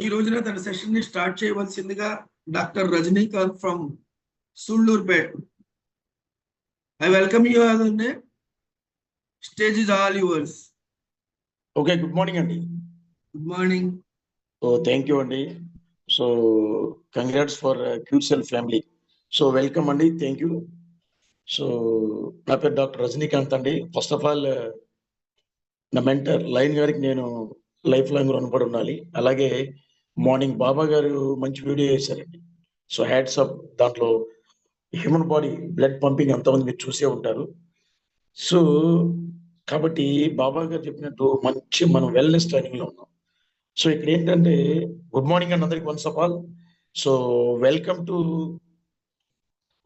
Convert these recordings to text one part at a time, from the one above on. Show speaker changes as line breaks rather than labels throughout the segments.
ఈ రోజున తన సెషన్ని స్టార్ట్ చేయవలసిందిగా doctor Rajinikanth from Sullurpet I welcome you అదండి stage is all yours
okay good morning అండి
good morning
so thank you అండి so congrats for Qcell family so welcome అండి థ్యాంక్ యూ సో నా పేరు డాక్టర్ రజనీకాంత్ అండి. First of all నా mentor లైన్ గారికి నేను లైఫ్ లాంగ్ రుణపడి ఉండాలి. అలాగే మార్నింగ్ బాబా గారు మంచి వీడియో చేశారండి. సో హ్యాడ్స్ అప్ దాంట్లో. హ్యూమన్ బాడీ బ్లడ్ పంపింగ్ ఎంతమంది మీరు చూసే ఉంటారు. సో కాబట్టి బాబా గారు చెప్పినట్టు మంచి మనం వెల్నెస్ ట్రైనింగ్లో ఉన్నాం. సో ఇక్కడ ఏంటంటే గుడ్ మార్నింగ్ అండి అందరికి once of all so welcome to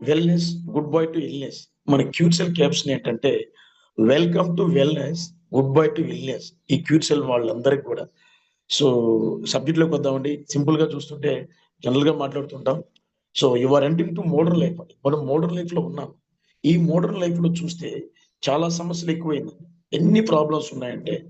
wellness goodbye to illness మన క్యూట్సెల్ క్యాప్షన్ ఏంటంటే welcome to wellness goodbye to illness ఈ క్యూట్సెల్ వాళ్ళందరికీ కూడా సో సబ్జెక్ట్లోకి వద్దామండి. సింపుల్గా చూస్తుంటే జనరల్గా మాట్లాడుతుంటాం. So your entering to modern life అండి. మనం మోడర్న్ లైఫ్లో ఉన్నాం. ఈ మోడర్న్ లైఫ్లో చూస్తే చాలా సమస్యలు ఎక్కువైంది ఎన్ని ప్రాబ్లమ్స్ ఉన్నాయంటే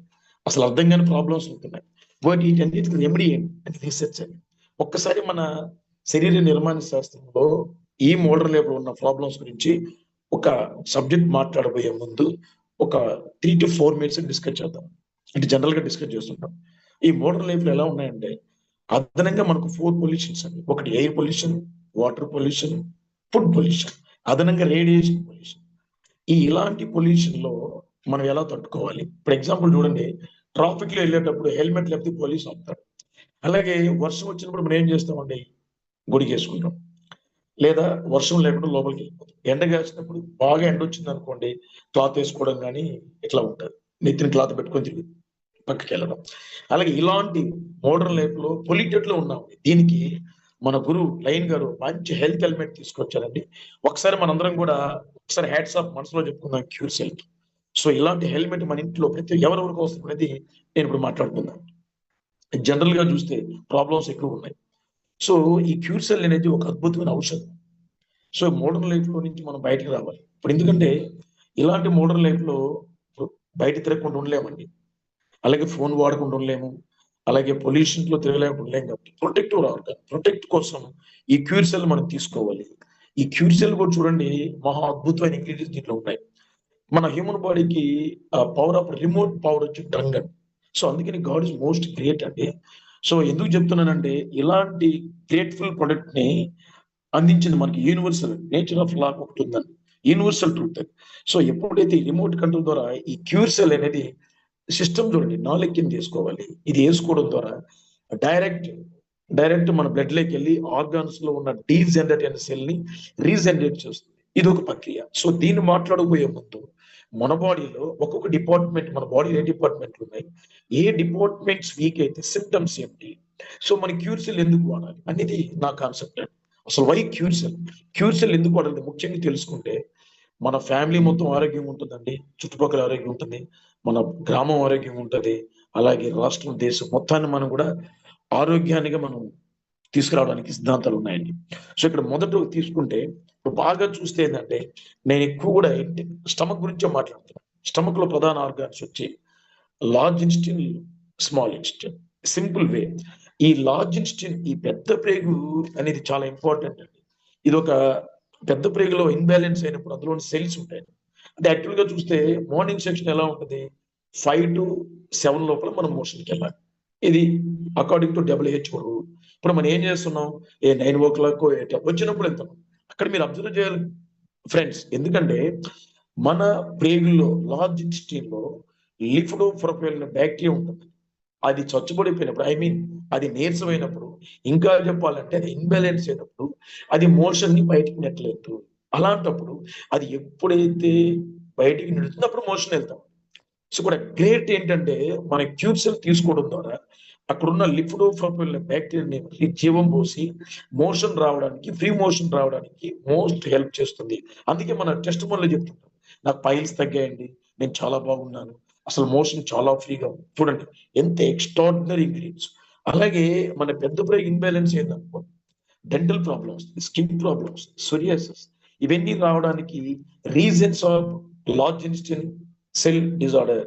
అసలు అర్థం కాని ప్రాబ్లమ్స్ ఉంటున్నాయి. బట్ వీటన్నిటికి రెమెడీ ఏంటి రీసెర్చ్ అని ఒక్కసారి మన శరీర నిర్మాణ శాస్త్రంలో ఈ మోడర్న్ లైఫ్లో ఉన్న ప్రాబ్లమ్స్ గురించి ఒక సబ్జెక్ట్ మాట్లాడబోయే ముందు ఒక three to four minutes discuss చేద్దాం. అంటే జనరల్గా డిస్కస్ చేస్తుంటాం. ఈ మోటర్ లైఫ్ ఎలా ఉన్నాయంటే అదనంగా మనకు ఫోర్ పొల్యూషన్స్ అండి. ఒకటి air pollution water pollution food pollution అదనంగా రేడియేషన్ పొల్యూషన్ ఈ ఇలాంటి పొల్యూషన్లో మనం ఎలా తట్టుకోవాలి? ఇప్పుడు ఎగ్జాంపుల్ చూడండి ట్రాఫిక్లో వెళ్ళేటప్పుడు హెల్మెట్ లేకపోతే పోలీస్ ఆపుతాడు అలాగే వర్షం వచ్చినప్పుడు మనం ఏం చేస్తామండి? గుడికేసుకుంటాం లేదా వర్షం లేకుండా లోపలికి వెళ్ళిపోతాం. ఎండ కాసినప్పుడు బాగా ఎండ వచ్చింది అనుకోండి క్లాత్ వేసుకోవడం కానీ ఇట్లా ఉంటుంది. నెత్తిన క్లాత్ పెట్టుకొని తిరిగి పక్కకి వెళ్ళడం అలాగే ఇలాంటి మోడర్న్ లైఫ్లో పొల్యూటెడ్లో ఉన్నాం. దీనికి మన గురువు లైన్ గారు మంచి హెల్త్ హెల్మెట్ తీసుకొచ్చారండి. ఒకసారి మనందరం కూడా ఒకసారి హ్యాట్స్ ఆఫ్ మనసులో చెప్పుకుందాం క్యూర్ సెల్కి. సో ఇలాంటి హెల్మెట్ మన ఇంట్లో ప్రతి ఎవరెవరికి అవసరం అనేది నేను ఇప్పుడు మాట్లాడుతున్నాను జనరల్గా చూస్తే ప్రాబ్లమ్స్ ఎక్కువ ఉన్నాయి. సో ఈ క్యూర్ సెల్ అనేది ఒక అద్భుతమైన ఔషధం. సో మోడర్న్ లైఫ్లో నుంచి మనం బయటకు రావాలి. ఇప్పుడు ఎందుకంటే ఇలాంటి మోడర్న్ లైఫ్లో బయట తిరగకుండా ఉండలేమండి. అలాగే ఫోన్ వాడకుండా ఉండలేము. అలాగే పొల్యూషన్లో తిరగలేకుండా ఉండలేము కాబట్టి ప్రొటెక్టివ్ రావాలి ప్రొటెక్ట్ కోసం ఈ క్యూర్ సెల్ మనం తీసుకోవాలి. ఈ క్యూర్ సెల్ కూడా చూడండి మహా అద్భుతమైన ఇంగ్రీడియంట్స్ దీంట్లో ఉన్నాయి. మన హ్యూమన్ బాడీకి పవర్ ఆఫ్ రిమోట్ పవర్ వచ్చి డ్రంగ్ అండి సో అందుకని గాడ్ ఇస్ మోస్ట్ గ్రేట్ అండి. సో ఎందుకు చెప్తున్నానంటే ఇలాంటి గ్రేట్ఫుల్ ప్రొడక్ట్ని అందించింది మనకి యూనివర్సల్ నేచర్ ఆఫ్ లా ఒకటి ఉందండి. యూనివర్సల్ ట్రూత్ సో ఎప్పుడైతే రిమోట్ కంట్రోల్ ద్వారా ఈ క్యూర్ సెల్ అనేది సిస్టమ్ చూడండి నాలెడ్జ్ తీసుకోవాలి ఇది వేసుకోవడం ద్వారా డైరెక్ట్ డైరెక్ట్ మన బ్లడ్లోకి వెళ్ళి ఆర్గాన్స్లో ఉన్న డీజెనరేట్ అయిన సెల్ని రీజెనరేట్ చేస్తుంది. ఇది ఒక ప్రక్రియ. సో దీన్ని మాట్లాడబోయే ముందు మన బాడీలో ఒక్కొక్క డిపార్ట్మెంట్ మన బాడీలో ఏ డిపార్ట్మెంట్లు ఉన్నాయి? ఏ డిపార్ట్మెంట్స్ వీక్ అయితే సిమ్టమ్స్ ఏంటి? సో మన క్యూర్ సెల్ ఎందుకు వాడాలి? అనేది నా కాన్సెప్ట్. అసలు why cure cell? Cure cell ఎందుకు వాడాలి? ముఖ్యంగా తెలుసుకుంటే మన ఫ్యామిలీ మొత్తం ఆరోగ్యంగా ఉంటుందండి. చుట్టుపక్కల ఆరోగ్యం ఉంటుంది. మన గ్రామం ఆరోగ్యం ఉంటుంది. అలాగే రాష్ట్రం దేశం మొత్తాన్ని మనం కూడా ఆరోగ్యానికి మనం తీసుకురావడానికి సిద్ధాంతాలు ఉన్నాయండి. సో ఇక్కడ మొదట తీసుకుంటే ఇప్పుడు బాగా చూస్తే ఏంటంటే నేను ఎక్కువ కూడా స్టమక్ గురించే మాట్లాడుతున్నాను స్టమక్లో ప్రధాన ఆర్గాన్స్ వచ్చి large intestine small intestine simple way. ఈ లార్జ్ ఇన్స్టిన్ ఈ పెద్ద ప్రేగు అనేది చాలా ఇంపార్టెంట్ అండి. ఇది ఒక పెద్ద ప్రేగులో ఇన్బ్యాలెన్స్ అయినప్పుడు అందులో సెల్స్ ఉంటాయి. అంటే యాక్చువల్గా చూస్తే మార్నింగ్ సెక్షన్ ఎలా ఉంటుంది? ఫైవ్ టు సెవెన్ లోపల మనం మోషన్కి వెళ్ళాలి. ఇది అకార్డింగ్ టు డబ్ల్యూహెచ్ఓ రూల్. ఇప్పుడు మనం ఏం చేస్తున్నాం? ఏ నైన్ ఓ క్లాక్ వచ్చినప్పుడు వెళ్తాం అక్కడ మీరు అబ్జర్వ్ చేయాలి. ఫ్రెండ్స్ ఎందుకంటే మన ప్రేగుల్లో లార్జ్ ఇన్స్టీన్లో లిఫ్డో ప్రొఫైల్ బ్యాక్టీరియా ఉంటుంది. అది చచ్చుబడిపోయినప్పుడు ఐ మీన్ అది నీరసమైనప్పుడు ఇంకా చెప్పాలంటే అది ఇన్బ్యాలెన్స్ అయినప్పుడు అది మోషన్ని బయటికి నెట్టలేదు. అలాంటప్పుడు అది ఎప్పుడైతే బయటికి నెడుతుందో అప్పుడు మోషన్ వెళ్తాం. సో కూడా గ్రేట్ ఏంటంటే మన క్యూబ్సెల్ తీసుకోవడం ద్వారా అక్కడున్న లిఫ్డో ప్రొఫైల్ బ్యాక్టీరియాని జీవం పోసి మోషన్ రావడానికి ఫ్రీ మోషన్ రావడానికి మోస్ట్ హెల్ప్ చేస్తుంది. అందుకే మన టెస్ట్ మొదలు చెప్తుంటాం నాకు పైల్స్ తగ్గాయండి నేను చాలా బాగున్నాను అసలు మోషన్ చాలా ఫ్రీగా ఉంది. చూడండి ఎంత ఎక్స్ట్రాడినరీ ఇంగ్రీడియంట్స్ అలాగే మన పెద్ద break imbalance ఏందనుకో dental problems skin problems psoriasis ఇవన్నీ రావడానికి reasons of large intestine cell disorder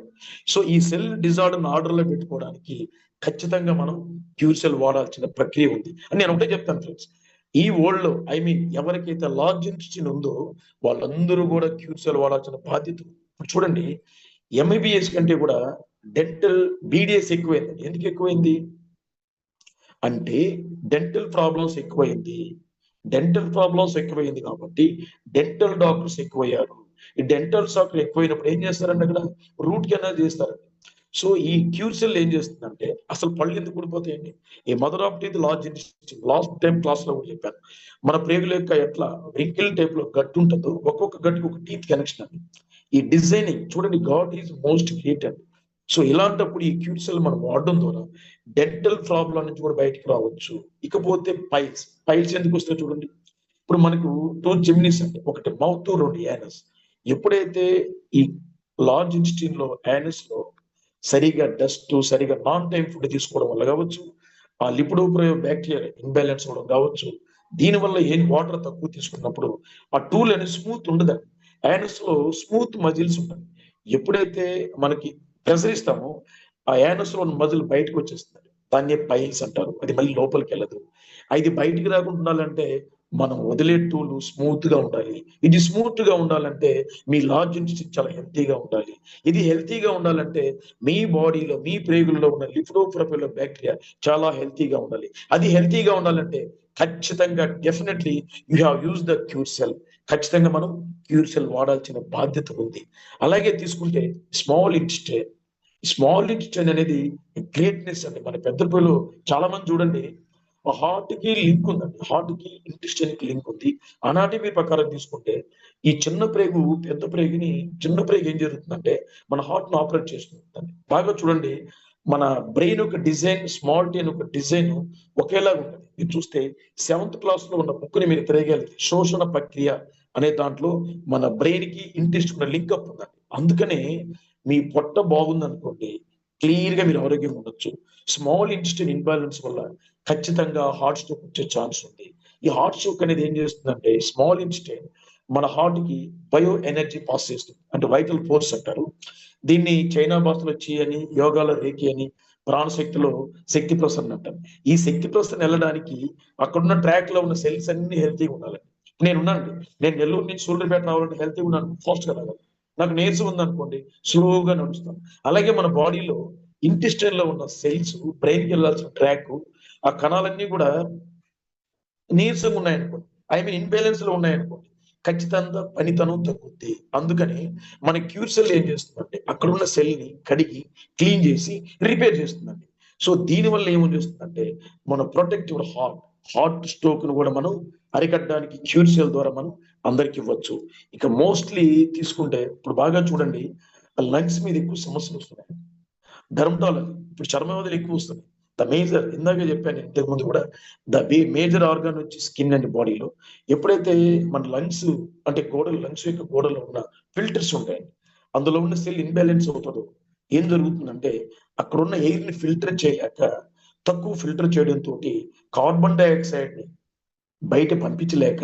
so ఈ సెల్ డిజార్డర్ ఆర్డర్లో పెట్టుకోవడానికి ఖచ్చితంగా మనం క్యూర్ సెల్ వాడాల్సిన ప్రక్రియ ఉంది. అని నేను ఒకటే చెప్తాను ఫ్రెండ్స్ ఈ వరల్డ్లో ఐ మీన్ ఎవరికైతే లార్జ్ ఇన్స్టిన్ ఉందో వాళ్ళందరూ కూడా క్యూర్ సెల్ వాడాల్సిన బాధ్యత ఇప్పుడు చూడండి ఎంబీబీఎస్ కంటే కూడా డెంటల్ బీడిఎస్ ఎక్కువైంది ఎందుకు ఎక్కువైంది? అంటే డెంటల్ ప్రాబ్లమ్స్ ఎక్కువైంది. డెంటల్ ప్రాబ్లమ్స్ ఎక్కువైంది కాబట్టి డెంటల్ డాక్టర్స్ ఎక్కువయ్యారు. ఈ డెంటల్ డాక్టర్ ఎక్కువైనప్పుడు ఏం చేస్తారంటే అక్కడ? రూట్ కెనాల్ చేస్తారండి. సో ఈ క్యూర్సెల్ ఏం చేస్తుందంటే అసలు పళ్ళు ఎందుకు ఊడిపోతాయండి? ఈ mother of teeth large industry last time క్లాస్లో కూడా చెప్పాను. మన ప్రేగుల యొక్క ఎట్లా రింకిల్ టైప్లో గట్టు ఉంటుందో ఒక్కొక్క గట్టుకి ఒక టీత్ కనెక్షన్ అండి. ఈ డిజైనింగ్ చూడండి God is most great so ఇలాంటప్పుడు ఈ క్యూర్సెల్ మనం వాడడం ద్వారా డెంటల్ ప్రాబ్లం నుంచి కూడా బయటకు రావచ్చు. ఇకపోతే పైల్స్ పైల్స్ ఎందుకు వస్తాయి చూడండి? ఇప్పుడు మనకు టూ జిమ్నిస్ అంటే ఒకటి మౌత్ రెండు యానస్ ఎప్పుడైతే ఈ లార్జ్ ఇన్స్టిన్లో యానస్లో సరిగా డస్ట్ సరిగా నాన్ టైం ఫుడ్ తీసుకోవడం వల్ల కావచ్చు ఆ లిపిడోప్రయో బ్యాక్టీరియా ఇంబ్యాలెన్స్ అవడం కావచ్చు దీనివల్ల ఏం వాటర్ తక్కువ తీసుకున్నప్పుడు ఆ టూల్ అనేది స్మూత్ ఉండదు యానస్లో స్మూత్ మజిల్స్ ఉంటాయి. ఎప్పుడైతే మనకి ప్రెషర్ ఇస్తామో ఆ యానస్లో మజిల్ బయటకు వచ్చేస్తుంది. దాన్ని పైల్స్ అంటారు. అది మళ్ళీ లోపలికి వెళ్ళదు. అది బయటికి రాకుండా ఉండాలంటే మనం వదిలే టూలు స్మూత్గా ఉండాలి. ఇది స్మూత్గా ఉండాలంటే మీ లార్జ్ నుంచి చాలా హెల్తీగా ఉండాలి. ఇది హెల్తీగా ఉండాలంటే మీ బాడీలో మీ ప్రేగుల్లో ఉన్న లిఫ్రోఫ్రఫిలో బ్యాక్టీరియా చాలా హెల్తీగా ఉండాలి. అది హెల్తీగా ఉండాలంటే ఖచ్చితంగా definitely you have use the Cure Cell. ఖచ్చితంగా మనం క్యూర్సెల్ వాడాల్సిన బాధ్యత ఉంది. అలాగే తీసుకుంటే స్మాల్ ఇన్స్టే స్మాల్ ఇంటెస్టైన్ అనేది గ్రేట్నెస్ అండి. మన పెద్ద పిల్లలు చాలా మంది చూడండి హార్ట్కి లింక్ ఉందండి. హార్ట్కి ఇంటెస్టైన్కి లింక్ ఉంది. అనాటమీ ప్రకారం తీసుకుంటే ఈ చిన్న ప్రేగు పెద్ద ప్రేగుని చిన్న ప్రేగు ఏం జరుగుతుందంటే మన హార్ట్ను ఆపరేట్ చేస్తుంది బాగా చూడండి మన బ్రెయిన్ ఒక డిజైన్ స్మాల్ టీ ఒక డిజైన్ ఒకేలాగా ఉంటుంది మీరు చూస్తే సెవెంత్ క్లాస్లో ఉన్న బుక్ని మీరు తిరగాలి శోషణ ప్రక్రియ అనే దాంట్లో మన బ్రెయిన్కి ఇంట్రెస్ట్ ఉన్న లింక్అప్ ఉండాలి ఉందండి. అందుకనే మీ పొట్ట బాగుంది అనుకోండి క్లియర్గా మీరు ఆరోగ్యంగా ఉండొచ్చు. స్మాల్ ఇంటెస్టైన్ ఇన్బ్యాలెన్స్ వల్ల ఖచ్చితంగా హార్ట్ స్ట్రోక్ వచ్చే ఛాన్స్ ఉంది. ఈ హార్ట్ స్ట్రోక్ అనేది ఏం చేస్తుందంటే స్మాల్ ఇంటెస్టైన్ మన హార్ట్కి బయో ఎనర్జీ పాస్ చేస్తుంది. అంటే వైటల్ ఫోర్స్ అంటారు. దీన్ని చైనా భాషలో వచ్చి అని యోగాలో రేకి అని ప్రాణశక్తిలో శక్తి ప్రసరణ అంటారు. ఈ శక్తి ప్రసరణ వెళ్ళడానికి అక్కడున్న ట్రాక్లో ఉన్న సెల్స్ అన్ని హెల్తీగా ఉండాలి నేను ఉన్నానండి నేను నెల్లూరు నుంచి సూళ్ళూరుపేట రావాలంటే హెల్తీగా ఉన్నాను. ఫాస్ట్గా రావాలి. నాకు నేర్చు ఉందనుకోండి స్లోగా నడుస్తాను. అలాగే మన బాడీలో ఇంటెస్టైన్లో ఉన్న సెల్స్ బ్రెయిన్ వెళ్ళాల్సిన ట్రాక్ ఆ కణాలన్నీ కూడా నీరసంగా ఉన్నాయనుకోండి. ఐ మీన్ ఇన్బ్యాలెన్స్లో ఉన్నాయనుకోండి. ఖచ్చితంగా పనితనం తగ్గుద్ది. అందుకని మన క్యూర్ సెల్ ఏం చేస్తుందంటే అక్కడ ఉన్న సెల్ని కడిగి క్లీన్ చేసి రిపేర్ చేస్తుందండి. సో దీని వల్ల ఏమని చేస్తుందంటే మన ప్రొటెక్టివ్ హార్ట్ హార్ట్ స్ట్రోక్ను కూడా మనం అరికట్టడానికి క్యూర్ సెల్ ద్వారా మనం అందరికి ఇవ్వచ్చు. ఇక మోస్ట్లీ తీసుకుంటే ఇప్పుడు బాగా చూడండి లంగ్స్ మీద ఎక్కువ సమస్యలు వస్తున్నాయి. డర్మటాలజీ ఇప్పుడు చర్మ చర్మవ్యాధులు ఎక్కువ వస్తున్నాయి. ద మేజర్ ఇందాక చెప్పాను ఇంతకు ముందు కూడా ద మేజర్ ఆర్గాన్ వచ్చి స్కిన్ అండ్ బాడీలో ఎప్పుడైతే మన లంగ్స్ అంటే గోడలు లంగ్స్ యొక్క గోడలో ఉన్న ఫిల్టర్స్ ఉంటాయి అందులో ఉన్న సెల్ ఇన్బ్యాలెన్స్ అవుతుందో ఏం జరుగుతుందంటే అక్కడ ఉన్న ఎయిర్ని ఫిల్టర్ చేయక తక్కువ ఫిల్టర్ చేయడంతో కార్బన్ డైఆక్సైడ్ని బయట పంపించలేక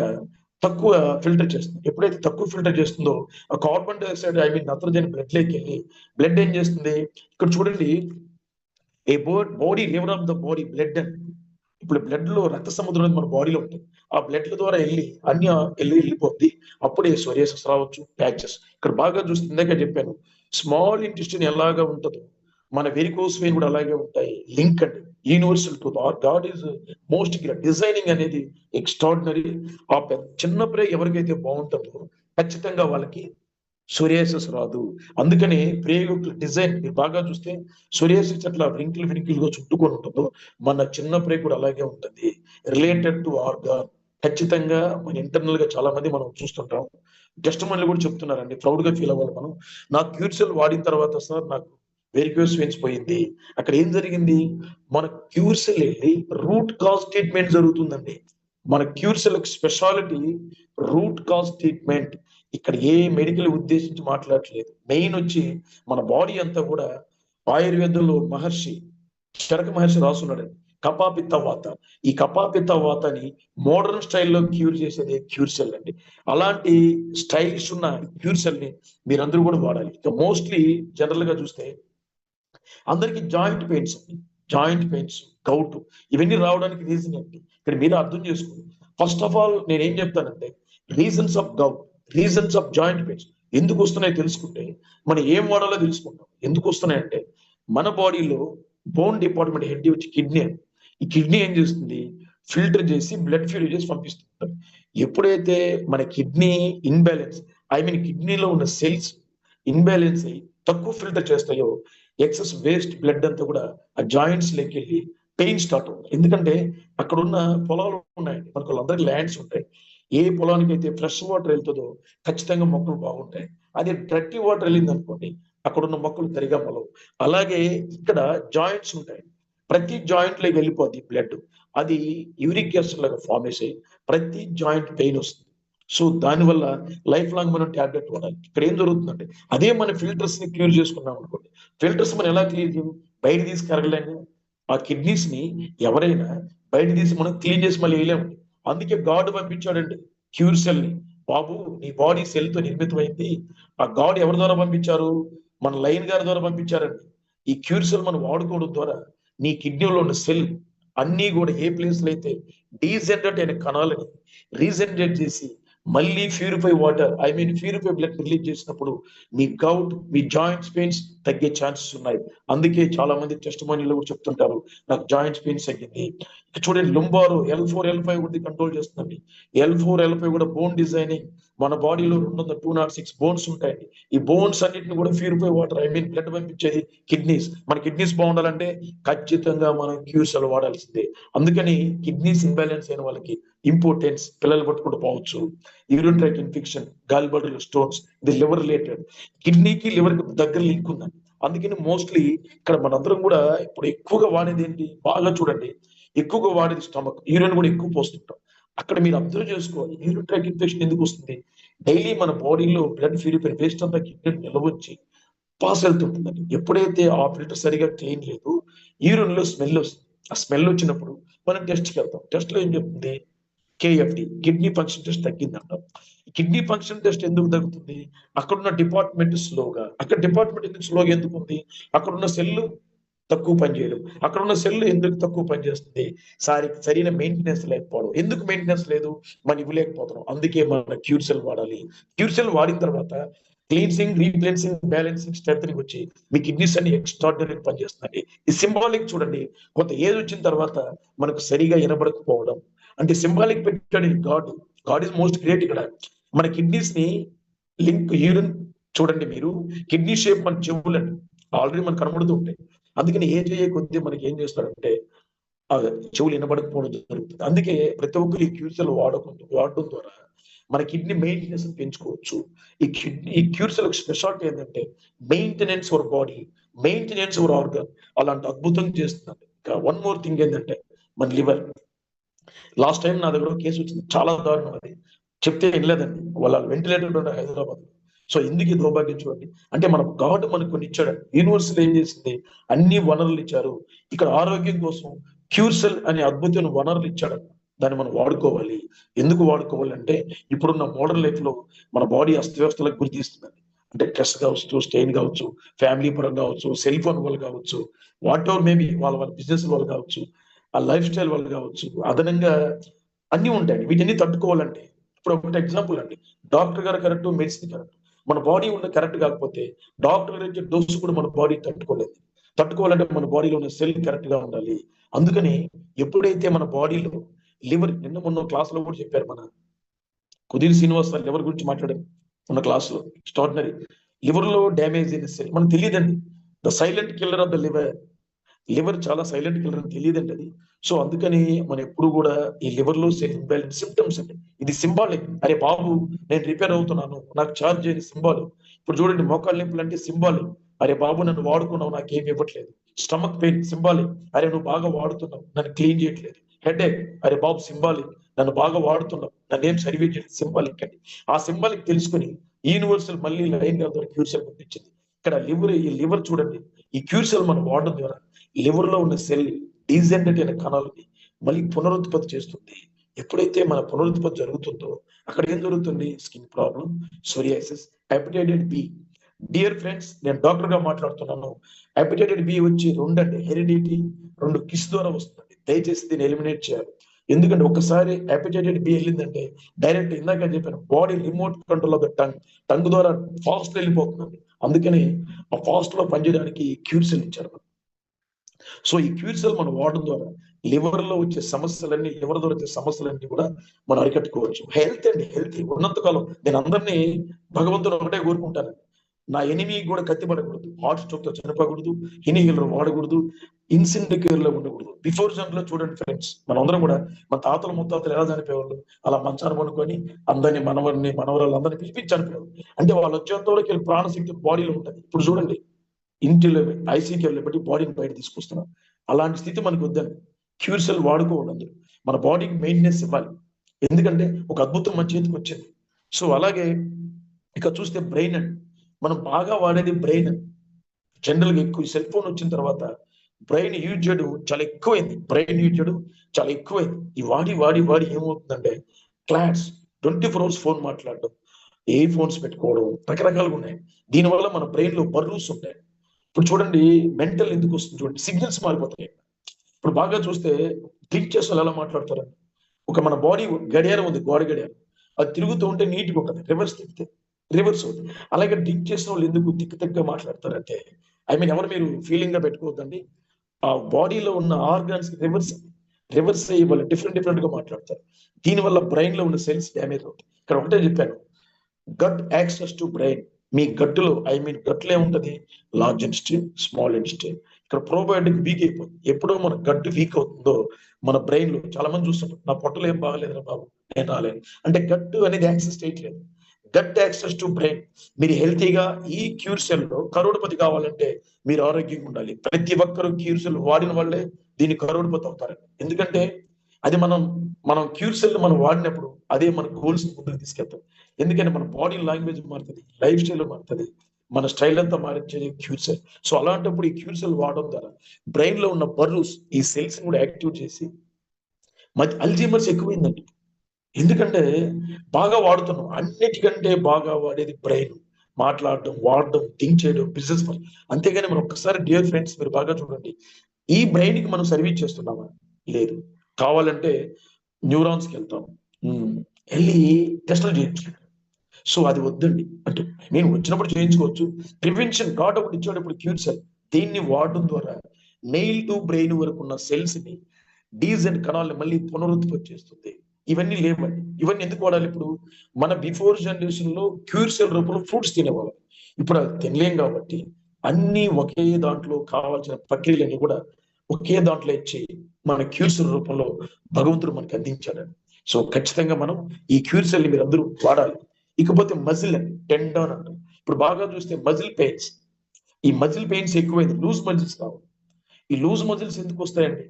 తక్కువ ఫిల్టర్ చేస్తుంది. ఎప్పుడైతే తక్కువ ఫిల్టర్ చేస్తుందో ఆ కార్బన్ డైఆక్సైడ్ ఐ మీన్ నత్రజని బ్లడ్లోకి వెళ్ళి బ్లడ్ ఏం చేస్తుంది? ఇక్కడ చూడండి ఏ board body liver of the body blood అని ఇప్పుడు బ్లడ్లో రక్త సముద్రం అనేది మన బాడీలో ఉంటుంది. ఆ బ్లడ్ ద్వారా వెళ్ళి అన్ని వెళ్ళి వెళ్ళిపోద్ది. అప్పుడే సోరియాసిస్ రావచ్చు ప్యాచెస్. ఇక్కడ బాగా చూస్తే ఇందాక చెప్పాను స్మాల్ ఇంటెస్టిన్ ఎలాగా ఉంటుందో మన వెరికోస్ వెయిన్ కూడా అలాగే ఉంటాయి. లింక్ అండి. Universal to are God is most designing అనేది ఎక్స్ట్రాడినరీ ఆ చిన్న ప్రే ఎవరికైతే బాగుంటుందో ఖచ్చితంగా వాళ్ళకి సోరియాసిస్ రాదు. అందుకని ప్రేగు డిజైన్ మీరు బాగా చూస్తే సోరియాసిస్ అట్లా వింకిల్ వింకిల్గా చుట్టుకొని ఉంటుందో మన చిన్న ప్రే కూడా అలాగే ఉంటుంది. రిలేటెడ్ టు ఆర్గాన్ ఖచ్చితంగా మన ఇంటర్నల్గా చాలా మంది మనం చూస్తుంటాం. టెస్ట్ మనలు కూడా చెప్తున్నారండి. ప్రౌడ్గా ఫీల్ అవ్వాలి మనం. నాకు క్యూర్సెల్ వాడిన తర్వాత సార్ నాకు వెరికోస్ వెయిన్స్ పోయింది అక్కడ ఏం జరిగింది? మన క్యూర్సెల్ వెళ్ళి రూట్ కాజ్ ట్రీట్మెంట్ జరుగుతుందండి. మన Cure Cell speciality root cause treatment. ఇక్కడ ఏ మెడికల్ ఉద్దేశించి మాట్లాడట్లేదు. మెయిన్ వచ్చి మన బాడీ అంతా కూడా ఆయుర్వేదంలో మహర్షి చరక మహర్షి రాసున్నాడండి. కపాపిత్త వాత ఈ కపాపిత్త వాతని మోడర్న్ స్టైల్లో క్యూర్ చేసేది క్యూర్ సెల్ అండి. అలాంటి స్టైలిష్ ఉన్న క్యూర్ సెల్ని మీరందరూ కూడా వాడాలి. ఇక మోస్ట్లీ జనరల్గా చూస్తే అందరికి జాయింట్ పెయిన్స్ అండి జాయింట్ పెయిన్స్ గౌట్ ఇవన్నీ రావడానికి రీజన్ ఏంటి? ఇక్కడ మీరు అర్థం చేసుకోండి. ఫస్ట్ ఆఫ్ ఆల్ నేను ఏం చెప్తానంటే reasons of gout reasons of joint pains ఎందుకు వస్తున్నాయో తెలుసుకుంటే మనం ఏం వాడాలో తెలుసుకుంటాం. ఎందుకు వస్తున్నాయంటే మన బాడీలో బోన్ డిపార్ట్మెంట్ హెడ్ వచ్చి కిడ్నీ ఈ కిడ్నీ ఏం చేస్తుంది? ఫిల్టర్ చేసి బ్లడ్ ఫిల్టర్ చేసి పంపిస్తుంటారు ఎప్పుడైతే మన కిడ్నీ ఇన్బ్యాలెన్స్ ఐ మీన్ కిడ్నీలో ఉన్న సెల్స్ ఇన్బ్యాలెన్స్ అయ్యి తక్కువ ఫిల్టర్ చేస్తాయో ఎక్సెస్ వేస్ట్ బ్లడ్ అంతా కూడా ఆ జాయింట్స్ లెక్కి వెళ్ళి పెయిన్ స్టార్ట్ అవుతుంది ఎందుకంటే అక్కడ ఉన్న పొలాలు ఉన్నాయండి. మనకు వాళ్ళందరికీ ల్యాండ్స్ ఉంటాయి. ఏ పొలానికి అయితే ఫ్రెష్ వాటర్ వెళ్తుందో ఖచ్చితంగా మొక్కలు బాగుంటాయి. అదే డర్టీ వాటర్ వెళ్ళింది అనుకోండి అక్కడ ఉన్న మొక్కలు సరిగా మొలవు. అలాగే ఇక్కడ జాయింట్స్ ఉంటాయి. ప్రతి జాయింట్లోకి వెళ్ళిపోద్ది బ్లడ్. అది యూరిక్ యాసిడ్ లాగా ఫామ్ అయ్యి ప్రతి జాయింట్ పెయిన్ వస్తుంది. సో దానివల్ల లైఫ్ లాంగ్ మనం టాబ్లెట్ వాడాలి. ఇక్కడ ఏం జరుగుతుందంటే అదే మన ఫిల్టర్స్ని క్యూర్ చేసుకున్నాం అనుకోండి. ఫిల్టర్స్ మనం ఎలా క్లియర్ చేయం? బయట తీసి కరగలేము. ఆ కిడ్నీస్ని ఎవరైనా బయట తీసి మనం క్లీన్ చేసి మళ్ళీ వేయలేము. అందుకే గాడ్ పంపించాడండి క్యూర్ సెల్ని. బాబు నీ బాడీ సెల్తో నిర్మితమైంది. ఆ గాడ్ ఎవరి ద్వారా పంపించారు? మన లైన్ గారి ద్వారా పంపించారండి. ఈ క్యూర్ సెల్ మనం వాడుకోవడం ద్వారా నీ కిడ్నీలో ఉన్న సెల్ అన్ని కూడా ఏ ప్లేస్లో అయితే డీజెనరేట్ అయిన కణాలని రీజనరేట్ చేసి మళ్ళీ purify water I mean purify blood release చేసినప్పుడు మీ గౌట్ మీ జాయింట్స్ పెయిన్స్ తగ్గే ఛాన్సెస్ ఉన్నాయి. అందుకే చాలా మంది టెస్ట్ మనీలో కూడా చెప్తుంటారు నాకు జాయింట్స్ పెయిన్స్ తగ్గింది. చూడండి lumbar L four L five కూడా కంట్రోల్ చేస్తుందండి. ఎల్ ఫోర్ ఎల్ ఫైవ్ కూడా బోన్ డిజైనింగ్ మన బాడీలో రెండు వందల టూ నాట్ సిక్స్ బోన్స్ ఉంటాయండి ఈ బోన్స్ అన్నింటిని కూడా purify water I mean blood పంపించేది కిడ్నీస్ మన కిడ్నీస్ బాగుండాలంటే ఖచ్చితంగా మనం క్యూసెల్ వాడాల్సిందే. అందుకని కిడ్నీస్ ఇంబ్యాలెన్స్ అయిన వాళ్ళకి ఇంపార్టెన్స్ పిల్లలు పట్టుకుంటూ పోవచ్చు. యూరిన్ ట్రాక్ ఇన్ఫెక్షన్ గాలిబడులు స్టోన్స్ ఇది లివర్ రిలేటెడ్ కిడ్నీకి లివర్కి దగ్గర లింక్ ఉందండి. అందుకని మోస్ట్లీ ఇక్కడ మనందరం కూడా ఇప్పుడు ఎక్కువగా వాడేది ఏంటి? బాగా చూడండి. ఎక్కువగా వాడేది స్టమక్ యూరిన్ కూడా ఎక్కువ పోస్తుంటాం. అక్కడ మీరు అబ్జర్వ్ చేసుకోవాలి యూరిన్ ట్రాక్ ఇన్ఫెక్షన్ ఎందుకు వస్తుంది? డైలీ మన బాడీలో బ్లడ్ ప్యూరిఫై వేస్ట్ అంతా కిడ్నీ నిలవచ్చి పాస్ వెళ్తుంటుందండి ఎప్పుడైతే ఆ ఫిల్టర్ సరిగా క్లీన్ లేదు యూరిన్లో స్మెల్ వస్తుంది. ఆ స్మెల్ వచ్చినప్పుడు మనం టెస్ట్కి వెళ్తాం. టెస్ట్లో ఏం చెప్తుంది? కేఎఫ్డి కిడ్నీ ఫంక్షన్ టెస్ట్ తగ్గిందంటాం కిడ్నీ ఫంక్షన్ టెస్ట్ ఎందుకు తగ్గుతుంది? అక్కడ ఉన్న డిపార్ట్మెంట్ స్లోగా అక్కడ డిపార్ట్మెంట్ ఎందుకు స్లోగా ఎందుకు ఉంది అక్కడ ఉన్న సెల్ తక్కువ పనిచేయడం అక్కడ ఉన్న సెల్ ఎందుకు తక్కువ పనిచేస్తుంది సారి సరైన మెయింటెనెన్స్ లేకపోవడం. ఎందుకు మెయింటెనెన్స్ లేదు? మనం ఇవ్వలేకపోతున్నాం. అందుకే మన క్యూర్ సెల్ వాడాలి. క్యూర్ సెల్ వాడిన తర్వాత క్లీన్సింగ్ రీప్లేన్సింగ్ బ్యాలెన్సింగ్ స్ట్రెంగ్ వచ్చి మీ కిడ్నీస్ అన్ని ఎక్స్ట్రాడినరీ పనిచేస్తున్నాయి ఈ సింబాలిక్ చూడండి. కొంత ఏజ్ వచ్చిన తర్వాత మనకు సరిగా వినబడకపోవడం. అంటే సింబాలిక్ పెట్టాడు God God is most great ఇక్కడ. మన కిడ్నీస్ని లింక్ యూరిన్ చూడండి మీరు. కిడ్నీ షేప్ మన చెవులండి. ఆల్రెడీ మనకు కనబడుతూ ఉంటాయి. అందుకని ఏ చేయ కొద్దీ మనకి ఏం చేస్తాడంటే చెవులు వినబడకపోవడం జరుగుతుంది. అందుకే ప్రతి ఒక్కరు ఈ క్యూర్సెల్ వాడకుండా వాడడం ద్వారా మన కిడ్నీ మెయింటెనెన్స్ పెంచుకోవచ్చు. ఈ కిడ్నీ ఈ క్యూర్సెల్ స్పెషాలిటీ ఏంటంటే maintenance our body maintenance our organ అలాంటి అద్భుతం చేస్తుంది. ఇంకా వన్ మోర్ థింగ్ ఏంటంటే మన లివర్. లాస్ట్ టైం నా దగ్గర కేసు వచ్చింది. చాలా దారుణం అది. చెప్తే వినలేదండి. వాళ్ళ వెంటిలేటర్ హైదరాబాద్ సో ఎందుకు దౌర్భాగ్యం చూడండి అంటే మన గాడ్ మనకు కొన్ని ఇచ్చాడు. యూనివర్సిటీ ఏం చేసింది? అన్ని వనరులు ఇచ్చారు. ఇక్కడ ఆరోగ్యం కోసం క్యూర్సెల్ అనే అద్భుతమైన వనరులు ఇచ్చాడు. దాన్ని మనం వాడుకోవాలి. ఎందుకు వాడుకోవాలి అంటే ఇప్పుడున్న మోడర్న్ లైఫ్లో మన బాడీ అస్తవ్యవస్థలకు గురి తీస్తుందండి అంటే స్ట్రెస్ కావచ్చు స్టెయిన్ కావచ్చు ఫ్యామిలీ పరంగా కావచ్చు సెల్ ఫోన్ వాళ్ళు కావచ్చు వాట్ ఎవర్ మేబీ వాళ్ళ వాళ్ళ బిజినెస్ వాళ్ళు కావచ్చు ఆ లైఫ్ స్టైల్ వాళ్ళు కావచ్చు అదనంగా అన్ని ఉంటాయి వీటిని తట్టుకోవాలంటే ఇప్పుడు ఒకటి ఎగ్జాంపుల్ అండి. డాక్టర్ గారు కరెక్ట్ మెడిసిన్ కరెక్ట్. మన బాడీ ఉన్న కరెక్ట్ కాకపోతే డాక్టర్ గారు ఇచ్చే డోసు కూడా మన బాడీ తట్టుకోలేదు. తట్టుకోవాలంటే మన బాడీలో ఉన్న సెల్ కరెక్ట్గా ఉండాలి. అందుకని ఎప్పుడైతే మన బాడీలో లివర్ నిన్న మొన్న క్లాస్లో కూడా చెప్పారు మన కుదిరి శ్రీనివాస్ సార్ లివర్ గురించి మాట్లాడారు? మన క్లాస్లో. ఎక్స్ట్రాడినరీ లివర్లో డ్యామేజ్ అయిన సెల్ మనకు తెలియదండి. The silent killer of the liver liver చాలా సైలెంట్ కిల్లర్ అని తెలియదండి అది. సో అందుకని మనం ఎప్పుడు కూడా ఈ లివర్లో సెల్ ఇంబ్యాలెన్స్ సిమ్టమ్స్ అండి. ఇది సింబాలిక్ అరే బాబు నేను రిపేర్ అవుతున్నాను. నాకు చార్జ్ చేయని సింబాల్ ఇప్పుడు చూడండి మోకాళ్ళ నొప్పులు అంటే సింబాలిక్ అరే బాబు నన్ను వాడుకున్నావు నాకేం ఇవ్వట్లేదు. స్టమక్ పెయిన్ సింబాలిక్ అరే నువ్వు బాగా వాడుతున్నావు నన్ను క్లీన్ చేయట్లేదు. హెడ్ ఏక్ అరే బాబు సింబాలిక్ నన్ను బాగా వాడుతున్నావు నన్ను ఏం సర్వీస్ చేయలేదు సింబాలిక్ అండి. ఆ సింబాలిక్ తెలుసుకుని యూనివర్సల్ మళ్ళీ లైన్ గారి ద్వారా క్యూర్సెల్ పంపించింది ఇక్కడ లివర్ ఈ లివర్ చూడండి. ఈ క్యూర్సెల్ మనం వాడడం ద్వారా లివర్లో ఉన్న సెల్ డీజెండెడ్ అయిన కణాలని మళ్ళీ పునరుత్పత్తి చేస్తుంది. ఎప్పుడైతే మన పునరుత్పత్తి జరుగుతుందో అక్కడ ఏం జరుగుతుంది? Skin problem psoriasis hepatitis B. Dear friends నేను డాక్టర్గా మాట్లాడుతున్నాను. హెపటైటిడ్ బి వచ్చి రెండు అంటే హెరిడిటీ రెండు కిస్ ద్వారా వస్తుంది. దయచేసి దీన్ని ఎలిమినేట్ చేయాలి. ఎందుకంటే ఒకసారి హెపటైటిడ్ బి వెళ్ళిందంటే డైరెక్ట్ ఇందాక చెప్పాను body remote control of the tongue tongue ద్వారా ఫాస్ట్ వెళ్ళిపోతుంది అందుకని ఆ ఫాస్ట్లో పనిచేయడానికి క్యూర్ ఇచ్చారు. సో ఈ క్యూర్ సెల్ మనం వాడడం ద్వారా లివర్లో వచ్చే సమస్యలన్నీ లివర్ ద్వారా వచ్చే సమస్యలన్నీ కూడా మనం అరికట్టుకోవచ్చు. హెల్త్ అండి హెల్త్. ఉన్నంతకాలం నేను అందరినీ భగవంతుడు ఒకటే కోరుకుంటాను. నా ఎనిమి కూడా కత్తి పడకూడదు. హార్ట్ స్ట్రోక్తో చనిపోకూడదు ఇనిహిలర్ వాడకూడదు. ఇన్సిడెంట్లో ఉండకూడదు. బిఫోర్ జన్లో చూడండి ఫ్రెండ్స్. మనందరం కూడా మన తాతలు ముత్తాతలు ఎలా చనిపోయేవాళ్ళు? అలా మంచాన్ని పడుకొని అందరిని మనవరిని మనవరాలు అందరినీ పిలిపించి చనిపోయారు అంటే వాళ్ళు వచ్చేంత వరకు ప్రాణశక్తి బాడీలో ఉంటుంది. ఇప్పుడు చూడండి. ఇంటిలో ఐసీకి పెట్టి బాడీని బయట తీసుకొస్తున్నాం. అలాంటి స్థితి మనకు వద్దండి క్యూర్ సెల్ మన బాడీకి మెయింటెనెన్స్ ఇవ్వాలి. ఎందుకంటే ఒక అద్భుతం మన చేతికి వచ్చింది. సో అలాగే ఇక చూస్తే బ్రెయిన్ అండి. మనం బాగా వాడేది బ్రెయిన్ జనరల్గా ఎక్కువ సెల్ ఫోన్ వచ్చిన తర్వాత బ్రెయిన్ యూజ్ చేయడం చాలా ఎక్కువైంది. బ్రెయిన్ యూజ్ చేయడం చాలా ఎక్కువైంది. ఈ వాడి వాడి వాడి ఏమవుతుందంటే clots twenty four hours phone మాట్లాడడం ఏ ఫోన్స్ పెట్టుకోవడం రకరకాలుగా ఉన్నాయి. దీనివల్ల మన బ్రెయిన్లో బర్రూస్ ఉంటాయి. ఇప్పుడు చూడండి మెంటల్ ఎందుకు వస్తుంది చూడండి సిగ్నల్స్ మారిపోతాయి. ఇప్పుడు బాగా చూస్తే క్లిక్ చేసిన వాళ్ళు ఎలా మాట్లాడతారు ఒక మన బాడీ గడియారం ఉంది గోడ గడియారం. అది తిరుగుతూ ఉంటే నీట్గా ఉంటుంది రివర్స్ తిప్పితే రివర్స్ అవుతుంది. అలాగే డ్రింక్ చేసిన వాళ్ళు ఎందుకు తిక్కు తిక్కగా మాట్లాడతారంటే ఐ మీన్ ఎవరు మీరు ఫీలింగ్గా పెట్టుకోవద్దండి. ఆ బాడీలో ఉన్న ఆర్గాన్స్ రివర్స్ రివర్స్ అయ్యి వాళ్ళు డిఫరెంట్ డిఫరెంట్గా మాట్లాడతారు. దీనివల్ల బ్రెయిన్లో ఉన్న సెల్స్ డ్యామేజ్ అవుతాయి. ఇక్కడ ఒకటే చెప్పాను. గట్ యాక్సెస్ టు బ్రెయిన్ మీ గట్టులో ఐ మీన్ గట్లే ఉంటది లార్జ్ ఇంటెస్టైన్ స్మాల్ ఇంటెస్టైన్ ఇక్కడ ప్రోబయోటిక్ వీక్ అయిపోతుంది. ఎప్పుడో మన గట్టు వీక్ అవుతుందో మన బ్రెయిన్లో చాలా మంది చూస్తుంటారు నా పొట్టలు ఏం బాగలేదురా బాబు నేను రాలేను. అంటే గట్టు అనేది యాక్సెస్ చేయట్లేదు. గట్ యాక్సెస్ టు బ్రెయిన్ మీరు హెల్తీగా ఈ క్యూర్ సెల్లో కరోడుపతి కావాలంటే మీరు ఆరోగ్యంగా ఉండాలి. ప్రతి ఒక్కరు క్యూర్ సెల్ వాడిన వాళ్ళే దీన్ని కరోడుపతి అవుతారు. ఎందుకంటే అది మనం మనం క్యూర్ సెల్ మనం వాడినప్పుడు అదే మన గోల్స్ ముందుకు తీసుకెళ్తాం. ఎందుకంటే మన బాడీ లాంగ్వేజ్ మారుతుంది లైఫ్ స్టైల్ మారుతుంది మన స్టైల్ అంతా మారించేది క్యూర్ సెల్ సో అలాంటప్పుడు ఈ క్యూర్ సెల్ వాడడం ద్వారా బ్రెయిన్లో ఉన్న బర్రూస్ ఈ సెల్స్ కూడా యాక్టివ్ చేసి మధ్య అల్జీమర్స్ ఎక్కువైందండి. ఎందుకంటే బాగా వాడుతున్నాం. అన్నిటికంటే బాగా వాడేది బ్రెయిన్ మాట్లాడడం వాడడం థింక్ చేయడం బిజినెస్ అంతేగాని మనం ఒక్కసారి డియర్ ఫ్రెండ్స్ మీరు బాగా చూడండి. ఈ బ్రెయిన్కి మనం సర్వీస్ చేస్తున్నామా? లేదు. కావాలంటే న్యూరాన్స్కి వెళ్తాం. వెళ్ళి టెస్టులు చేయించుకుంటాం సో అది వద్దండి. అంటే నేను వచ్చినప్పుడు చేయించుకోవచ్చు. ప్రివెన్షన్ గాడ్ ఒకటి ఇచ్చాడు ఇప్పుడు క్యూర్ సెల్ దీన్ని వాడడం ద్వారా నెయిల్ టు బ్రెయిన్ వరకు ఉన్న సెల్స్ని డీజెంట్ కణాలను మళ్ళీ పునరుత్పత్తి చేస్తుంది. ఇవన్నీ లేవండి. ఇవన్నీ ఎందుకు వాడాలి ఇప్పుడు? మన బిఫోర్ జనరేషన్లో క్యూర్ సెల్ రూపంలో ఫ్రూట్స్ తినేవాళ్ళం. ఇప్పుడు అది తినలేం కాబట్టి అన్ని ఒకే దాంట్లో కావాల్సిన ప్రక్రియలన్నీ కూడా ఒకే దాంట్లో ఇచ్చి మన క్యూర్స్ రూపంలో భగవంతుడు మనకి అందించాడండి సో ఖచ్చితంగా మనం ఈ క్యూర్స్ని మీరు అందరూ వాడాలి. ఇకపోతే మజిల్ అండి టెండాన్ అంటారు ఇప్పుడు బాగా చూస్తే మజిల్ పెయిన్స్. ఈ మజిల్ పెయిన్స్ ఎక్కువైంది. లూజ్ మజిల్స్ కావు. ఈ లూజ్ మజిల్స్ ఎందుకు వస్తాయండి?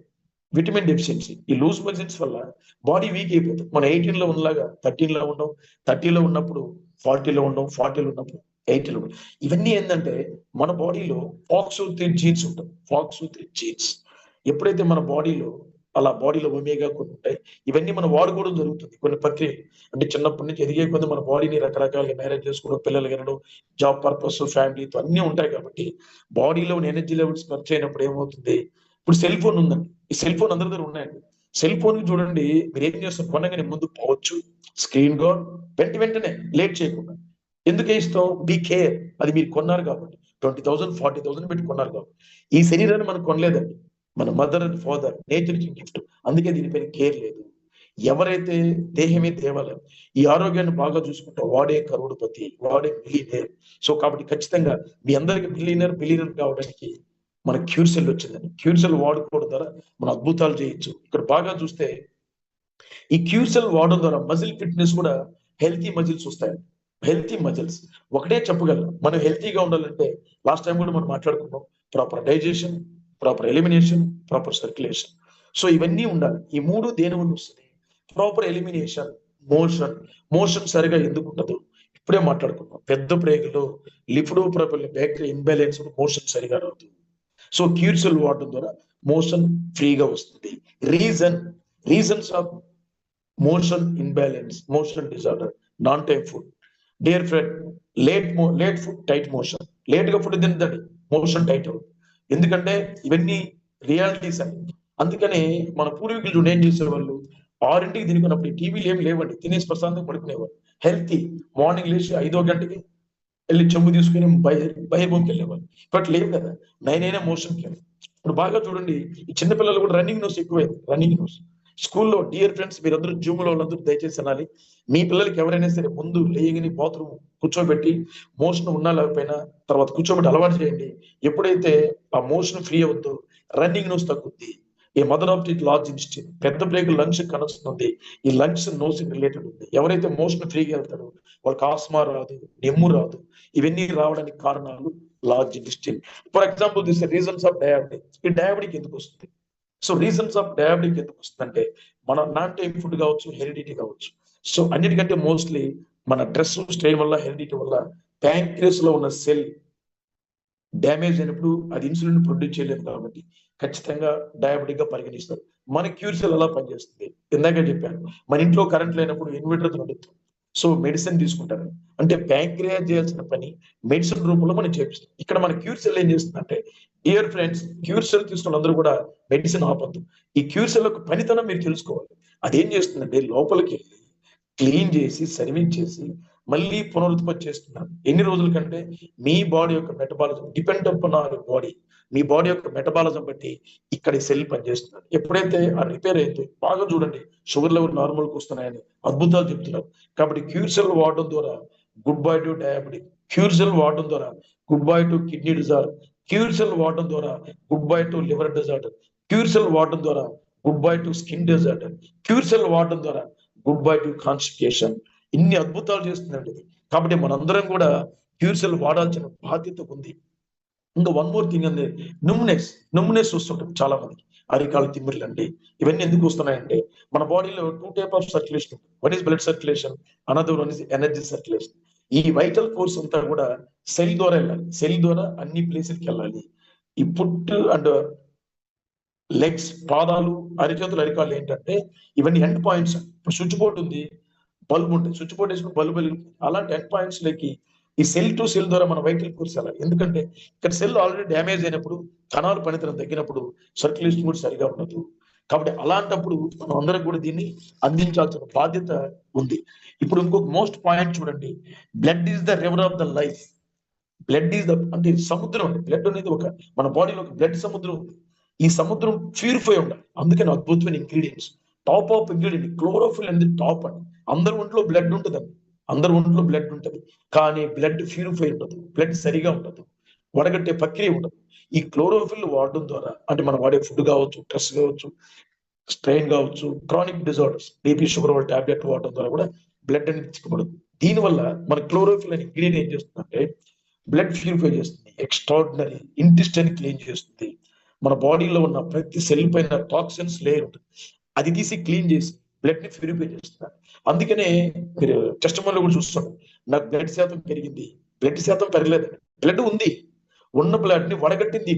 Vitamin deficiency. ఈ లూజ్ మజిల్స్ వల్ల బాడీ వీక్ అయిపోతుంది. మన ఎయిటీన్లో ఉన్నలాగా థర్టీన్లో ఉండం థర్టీలో ఉన్నప్పుడు ఫార్టీలో ఉండం ఫార్టీలో ఉన్నప్పుడు ఎయిటీలో ఇవన్నీ ఏంటంటే మన బాడీలో ఫాక్స్ త్రీ జీన్స్ ఉంటాయి. FOX three genes. ఎప్పుడైతే మన బాడీలో అలా బాడీలో ఒమేగా కొన్ని ఉంటాయి ఇవన్నీ మనం వాడుకోవడం జరుగుతుంది కొన్ని ప్రక్రియలు. అంటే చిన్నప్పటి నుంచి ఎదిగే కొద్ది మన బాడీని రకరకాలుగా మ్యారేజ్ చేసుకోవడం పిల్లలు కనడం జాబ్ పర్పస్ ఫ్యామిలీతో అన్ని ఉంటాయి కాబట్టి బాడీలో ఎనర్జీ లెవెల్స్ ఖర్చు అయినప్పుడు ఏమవుతుంది? ఇప్పుడు సెల్ ఫోన్ ఉందండి. ఈ సెల్ ఫోన్ అందరి దగ్గర ఉన్నాయండి. సెల్ ఫోన్ చూడండి మీరు ఏం చేస్తారు? కొనగానే ముందు పోవచ్చు స్క్రీన్ గాడ్ వెంట వెంటనే లేట్ చేయకుండా. ఎందుకు ఇస్తాం బీ కేర్. అది మీరు కొన్నారు కాబట్టి. ట్వంటీ థౌసండ్ ఫార్టీ థౌసండ్ పెట్టి కొన్నారు కాబట్టి. ఈ శరీరాన్ని మనం కొనలేదండి. మన మదర్ అండ్ ఫాదర్ నేచర్ ఇచ్చిన గిఫ్ట్. అందుకే దీనిపైన కేర్ లేదు. ఎవరైతే దేహమే దేవాలయం ఈ ఆరోగ్యాన్ని బాగా చూసుకుంటే వాడే కరోడుపతి వాడే మిలీనియర్ సో కాబట్టి ఖచ్చితంగా మీ అందరికి మిలీనియర్ మిలీనియర్ కావడానికి మన క్యూర్సెల్ వచ్చిందని. వచ్చిందండి వాడుకోవడం ద్వారా మనం అద్భుతాలు చేయొచ్చు. ఇక్కడ బాగా చూస్తే ఈ క్యూర్సెల్ వాడడం ద్వారా మజిల్ ఫిట్నెస్ కూడా హెల్తీ మజిల్స్ వస్తాయి హెల్తీ మజిల్స్ ఒకటే చెప్పగలం మనం హెల్తీగా ఉండాలంటే లాస్ట్ టైం కూడా మనం మాట్లాడుకున్నాం proper digestion proper elimination proper circulation so ఇవన్నీ ఉండాలి. ఈ మూడు దేని వల్ల వస్తుంది ప్రాపర్ ఎలిమినేషన్ మోషన్ మోషన్ సరిగా ఎందుకు ఉండదు? ఇప్పుడే మాట్లాడుకున్నాం. పెద్ద ప్రేగులో లిఫ్డో ప్రబల్ బ్యాక్టీరియా ఇంబ్యాలెన్స్ మోషన్ సరిగా రాదు. సో క్యూర్సల్ వాడడం ద్వారా మోషన్ ఫ్రీగా వస్తుంది. Reason reasons of motion imbalance motion disorder non type food dear friend late మో లేట్ ఫుడ్ టైట్ మోషన్ లేట్గా ఫుడ్ తిందండి మోషన్ టైట్ అవుతుంది. ఎందుకంటే ఇవన్నీ రియాలిటీస్ అని అందుకనే మన పూర్వీకులు చూడండి ఏం చేసేవాళ్ళు? ఆరింటికి తినుకున్నప్పుడు టీవీలు ఏమి లేవండి. తినేసి ప్రశాంతంగా పడుకునేవాళ్ళు. హెల్తీ మార్నింగ్ లేచి ఐదో గంటకి వెళ్ళి చెంబు తీసుకుని భయ బహిర్భూమికి వెళ్ళేవాళ్ళు. బట్ లేవు కదా. నైన్ అయినా మోషన్కి ఇప్పుడు బాగా చూడండి ఈ చిన్నపిల్లలు కూడా రన్నింగ్ నోస్ ఎక్కువైంది రన్నింగ్ నోస్. స్కూల్లో డియర్ ఫ్రెండ్స్ మీరందరూ జూమ్లో వాళ్ళందరూ దయచేసి అనాలి. మీ పిల్లలకి ఎవరైనా సరే ముందు లేయని బాత్రూమ్ కూర్చోబెట్టి మోషన్ ఉన్నా లేకపోయినా తర్వాత కూర్చోబెట్టి అలవాటు చేయండి. ఎప్పుడైతే ఆ మోషన్ ఫ్రీ అవుద్దో రన్నింగ్ నోస్ తగ్గుద్ది. ఈ mother of the large institute పెద్ద బ్రేక్ లంగ్స్ కనొస్తుంది. ఈ లంగ్స్ నోస్ రిలేటెడ్ ఉంది. ఎవరైతే మోషన్ ఫ్రీగా వెళ్తారో వాళ్ళకి ఆస్మా రాదు నెమ్ము రాదు. ఇవన్నీ రావడానికి కారణాలు large industry for example this reasons of diabetic ఈ డయాబెటిక్ ఎందుకు వస్తుంది? సో రీజన్స్ ఆఫ్ డయాబెటిక్ ఎందుకు వస్తుందంటే మన నాన్ టైం ఫుడ్ కావచ్చు హెరిడిటీ కావచ్చు. సో అన్నిటికంటే మోస్ట్లీ మన డ్రెస్ స్ట్రెయిన్ వల్ల హెరిడిటీ వల్ల ప్యాంక్రియస్లో ఉన్న సెల్ డ్యామేజ్ అయినప్పుడు అది ఇన్సులిన్ ప్రొడ్యూస్ చేయలేదు కాబట్టి ఖచ్చితంగా డయాబెటిక్గా పరిగణిస్తారు. మన క్యూర్ సెల్ ఎలా పనిచేస్తుంది. ఇందాక చెప్పాను మన ఇంట్లో కరెంట్ లేనప్పుడు ఇన్వర్టర్ నడుస్తుంది సో మెడిసిన్ తీసుకుంటారు. అంటే ప్యాంక్రియా చేయాల్సిన పని మెడిసిన్ రూపంలో మనం చేపిస్తాం. ఇక్కడ మన క్యూర్ సెల్ ఏం చేస్తుందంటే డియర్ ఫ్రెండ్స్ క్యూర్ సెల్ తీసుకున్న అందరూ కూడా మెడిసిన్ ఆపద్దు. ఈ క్యూర్ సెల్ యొక్క పనితనం మీరు తెలుసుకోవాలి. అదేం చేస్తుందంటే లోపలికి వెళ్ళి క్లీన్ చేసి సర్వీస్ చేసి మళ్ళీ పునరుత్పత్తి చేస్తున్నాను ఎన్ని రోజుల కంటే మీ బాడీ యొక్క metabolism depend up our body me body యొక్క మెటబాలిజం బట్టి ఇక్కడ సెల్ పనిచేస్తున్నారు. ఎప్పుడైతే ఆ రిపేర్ అయితే బాగా చూడండి షుగర్ లెవెల్ నార్మల్కి వస్తున్నాయని అద్భుతాలు చెప్తున్నారు. కాబట్టి క్యూర్ సెల్ వాడడం ద్వారా good bye to diabetic Cure Cell వాడడం ద్వారా గుడ్ బై టు కిడ్నీ డిజార్ క్యూర్సెల్ వాడడం ద్వారా good bye to liver disorder. Cure Cell వాడడం ద్వారా good bye to skin disorder. Cure Cell వాడడం ద్వారా గుడ్ బై టు కాన్స్టిపేషన్. ఇన్ని అద్భుతాలు చేస్తుందండి ఇది. కాబట్టి మనందరం కూడా క్యూర్సెల్ వాడాల్సిన బాధ్యత ఉంది. ఇంకా వన్ మోర్ థింగ్ అండి. నుమ్నెస్ నుమ్నెస్ వస్తుంటుంది చాలా మందికి అరికాల తిమ్మిర్లు అండి. ఇవన్నీ ఎందుకు వస్తున్నాయండి మన బాడీలో two type of circulation one is blood circulation another one is energy circulation ఈ వైటల్ ఫోర్స్ అంతా కూడా సెల్ ద్వారా వెళ్ళాలి. సెల్ ద్వారా అన్ని ప్లేసులకి వెళ్ళాలి. ఈ పుట్ అండ్ లెగ్స్ పాదాలు అరిచేతులు అరికాలు ఏంటంటే ఇవన్నీ ఎండ్ పాయింట్స్ ఇప్పుడు స్విచ్ బోర్డ్ ఉంది బల్బ్ ఉంటుంది స్విచ్ బోర్డ్ వేసుకుని బల్బ్ వెలుగుతుంది. అలాంటి ఎండ్ పాయింట్స్లోకి ఈ సెల్ టు సెల్ ద్వారా మన వైటల్ ఫోర్స్ వెళ్ళాలి. ఎందుకంటే ఇక్కడ సెల్ ఆల్రెడీ డ్యామేజ్ అయినప్పుడు కణాలు పనితనం తగ్గినప్పుడు సర్క్యులేషన్ కూడా సరిగా ఉండదు. కాబట్టి అలాంటప్పుడు మనం అందరం కూడా దీన్ని అందించాల్సిన బాధ్యత ఉంది. ఇప్పుడు ఇంకొక మోస్ట్ పాయింట్ చూడండి. Blood is the river of the life blood is the అంటే సముద్రం అండి. బ్లడ్ అనేది ఒక మన బాడీలో ఒక బ్లడ్ సముద్రం ఉంది. ఈ సముద్రం ప్యూరిఫై ఉండాలి. అందుకని అద్భుతమైన ingredients top of ingredient chlorophyll అనేది టాప్ అండి. అందరి ఒంట్లో బ్లడ్ ఉంటుందండి అందరి ఒంట్లో బ్లడ్ ఉంటుంది. కానీ బ్లడ్ ప్యూరిఫై ఉండదు. బ్లడ్ సరిగా ఉండదు. వడగట్టే ప్రక్రియ ఉండదు. ఈ క్లోరోఫిల్ వాడడం ద్వారా అంటే మనం వాడే ఫుడ్ కావచ్చు స్ట్రెస్ కావచ్చు స్ట్రెయిన్ కావచ్చు క్రానిక్ డిజార్డర్స్ బీపీ షుగర్ వాళ్ళ టాబ్లెట్ వాడడం ద్వారా కూడా బ్లడ్ అనేది చిక్కబడదు దీనివల్ల మన క్లోరోఫిల్ అనే ఇంగ్రీడియంట్ ఏం చేస్తుందంటే బ్లడ్ ప్యూరిఫై చేస్తుంది ఎక్స్ట్రాడినరీ ఇంటెస్టైన్ క్లీన్ చేస్తుంది. మన బాడీలో ఉన్న ప్రతి సెల్ పైన టాక్సిన్స్ లేయర్ ఉంటుంది. అది తీసి క్లీన్ చేసి బ్లడ్ని ప్యూరిఫై చేస్తున్నారు అందుకనే మీరు టెస్ట్ కూడా చూస్తాం నాకు బ్లడ్ శాతం పెరిగింది బ్లడ్ శాతం పెరగలేదు బ్లడ్ ఉంది. ఉన్న బ్లడ్ని వడగట్టింది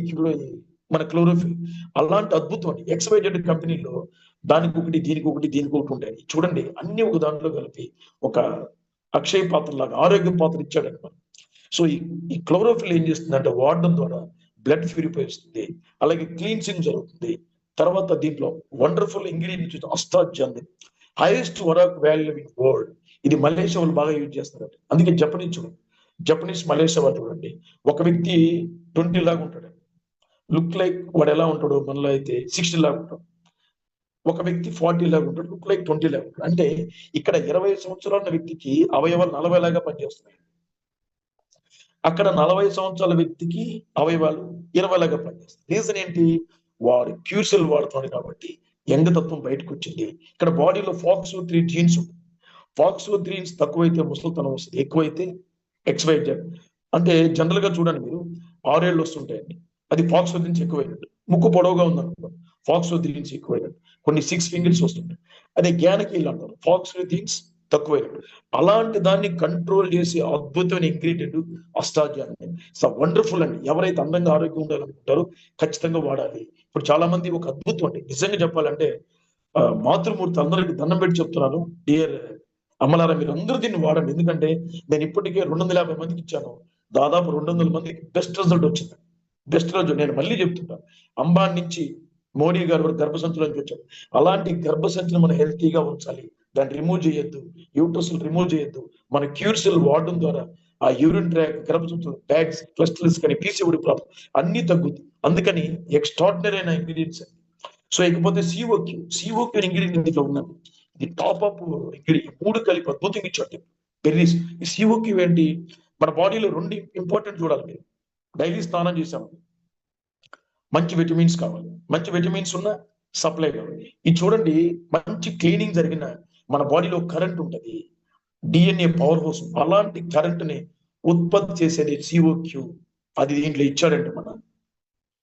మన క్లోరోఫిల్. అలాంటి అద్భుతం అండి ఎక్స్వైజెడ్ కంపెనీలో దానికి ఒకటి దీనికి ఒకటి దీనికి ఒకటి ఉంటాయి. చూడండి అన్ని ఒక దాంట్లో కలిపి ఒక అక్షయ పాత్ర లాగా ఆరోగ్య పాత్ర ఇచ్చాడంట సో ఈ ఈ క్లోరోఫిల్ ఏం చేస్తుందంటే వాడడం ద్వారా బ్లడ్ ప్యూరిఫై వస్తుంది అలాగే క్లీన్సింగ్ జరుగుతుంది. తర్వాత దీంట్లో wonderful ingredient అస్తాజన్ highest ORAC value in world. ఇది మలేషియా వాళ్ళు బాగా యూజ్ చేస్తారంట. అందుకే జపనీస్ చూడండి. జపనీస్ మలేషియా వాళ్ళు చూడండి. ఒక వ్యక్తి ట్వంటీ లాగా ఉంటాడు. లుక్ లైక్ వాడు ఎలా ఉంటాడు మనలో అయితే సిక్స్టీ లాగా ఉంటాడు. ఒక వ్యక్తి ఫార్టీ లాగా ఉంటాడు. లుక్ లైక్ ట్వంటీ లాగా ఉంటాడు. అంటే ఇక్కడ ఇరవై సంవత్సరాల వ్యక్తికి అవయవాలు నలభై లాగా పనిచేస్తున్నాయి. అక్కడ నలభై సంవత్సరాల వ్యక్తికి అవయవాలు ఇరవై లాగా పనిచేస్తాయి రీజన్ ఏంటి? వారు క్యూసెల్ వాడుతున్నాడు కాబట్టి ఎంగతత్వం బయటకు వచ్చింది. ఇక్కడ బాడీలో ఫాక్స్ త్రీ జీన్స్ ఉంటుంది ఫాక్స్ త్రీ తక్కువైతే ముసలితనం వస్తుంది. ఎక్కువైతే ఎక్స్వైజెడ్ అంటే జనరల్గా చూడండి మీరు ఆరేళ్ళు వస్తుంటాయండి. అది ఫాక్స్ వదిలించి ఎక్కువైనట్టు. ముక్కు పొడవుగా ఉందనుకో ఫాక్స్ వదిలించి ఎక్కువైనట్టు. కొన్ని సిక్స్ ఫింగర్స్ వస్తుంటాయి. అదే జ్ఞానకీళ్ళు అంటారు. ఫాక్స్ థింగ్స్ తక్కువైనట్టు. అలాంటి దాన్ని కంట్రోల్ చేసే అద్భుతమైన ఇంగ్రీడియంట్ అష్టాధ్యాన్ని సో వండర్ఫుల్ అండి. ఎవరైతే అందంగా ఆరోగ్యం ఉండాలనుకుంటారో ఖచ్చితంగా వాడాలి. ఇప్పుడు చాలా మంది ఒక అద్భుతం అండి. నిజంగా చెప్పాలంటే మాతృమూర్తి అందరికి దండం పెట్టి చెప్తున్నాను. డియర్ అమ్మలారా మీరు అందరూ దీన్ని వాడండి. ఎందుకంటే నేను ఇప్పటికే రెండు వందల యాభై మందికి ఇచ్చాను. దాదాపు రెండు వందల మందికి బెస్ట్ రిజల్ట్ వచ్చింది. బెస్ట్ రిజల్ట్ నేను మళ్ళీ చెప్తుంటాను అంబాన్ నుంచి మోడీ గారు వరకు గర్భసంచుల నుంచి వచ్చారు. అలాంటి గర్భసంచులు మనం హెల్తీగా ఉంచాలి. దాన్ని రిమూవ్ చేయొద్దు. యూట్రస్ రిమూవ్ చేయొద్దు. మన క్యూర్సెల్ వాడడం ద్వారా ఆ యూరిన్ ట్రాక్ గర్భసంచులు బ్యాగ్స్ క్లస్టర్స్ కానీ పీసీఓడి ప్రాబ్లం అన్ని తగ్గుద్ది. అందుకని ఎక్స్ట్రాడినరీ అయిన ఇంగ్రీడియంట్స్ సో ఇకపోతే సిఓక్యూ సిఓక్యూ ఇంగ్రీడియంట్ ఇందులో ఉన్నది ది టాప్ అప్ మూడు కలిపి అద్భుతంగా ఇచ్చాడు బెర్రీస్ ఈ సిఓక్యూ ఏంటి? మన బాడీలో రెండు ఇంపార్టెంట్ చూడాలి మీరు. డైలీ స్నానం చేసాము మంచి విటమిన్స్ కావాలి. మంచి విటమిన్స్ ఉన్న సప్లై కావాలి. ఇది చూడండి మంచి క్లీనింగ్ జరిగిన మన బాడీలో కరెంట్ ఉంటది. డిఎన్ఏ పవర్ హౌస్ అలాంటి కరెంట్ని ఉత్పత్తి చేసేది సిఓక్యూ అది దీంట్లో ఇచ్చాడండి మన.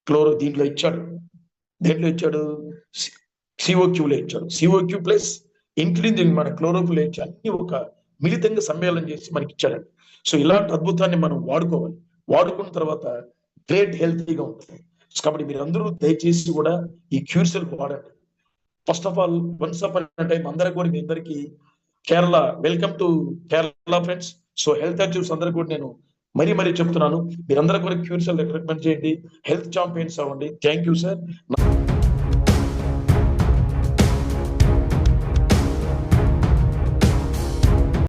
క్లోరో దీంట్లో ఇచ్చాడు. దేంట్లో ఇచ్చాడు? సిఓక్యూలో ఇచ్చాడు. సిఓక్యూ ప్లస్ ఇంక్లూడింగ్ మన క్లోరోఫిల్ ఇచ్చాడు అన్ని ఒక మిళితంగా సమ్మేళనం చేసి మనకి ఇచ్చాడండి సో ఇలాంటి అద్భుతాన్ని మనం వాడుకోవాలి. వాడుకున్న తర్వాత గ్రేట్ హెల్తీగా ఉంటుంది. సో కాబట్టి మీరు అందరూ దయచేసి కూడా ఈ క్యూర్సెల్ వాడండి. First of all once up time అందరికి కూడా మీ అందరికీ Kerala welcome to Kerala friends. So health actives అందరికి కూడా నేను మరీ మరీ చెప్తున్నాను. మీరందరూ కూడా క్యూర్సెల్ రికమెండ్ చేయండి. హెల్త్ ఛాంపియన్స్ అవ్వండి. Thank you sir.